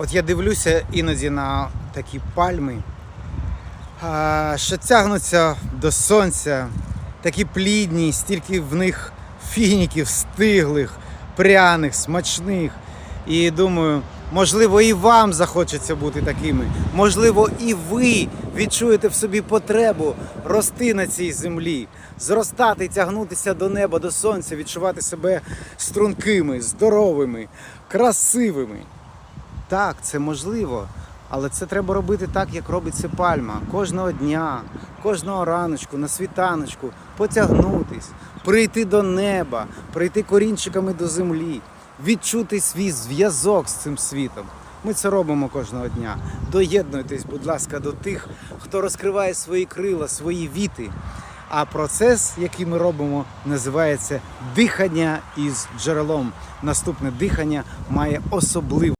От я дивлюся іноді на такі пальми, що тягнуться до сонця, такі плідні, стільки в них фініків стиглих, пряних, смачних. І думаю, можливо, і вам захочеться бути такими. Можливо, і ви відчуєте в собі потребу рости на цій землі, зростати, тягнутися до неба, до сонця, відчувати себе стрункими, здоровими, красивими. Так, це можливо, але це треба робити так, як робить це пальма. Кожного дня, кожного раночку, на світаночку, потягнутись, прийти до неба, прийти корінчиками до землі, відчути свій зв'язок з цим світом. Ми це робимо кожного дня. Доєднуйтесь, будь ласка, до тих, хто розкриває свої крила, свої віти. А процес, який ми робимо, називається дихання із джерелом. Наступне дихання має особливу.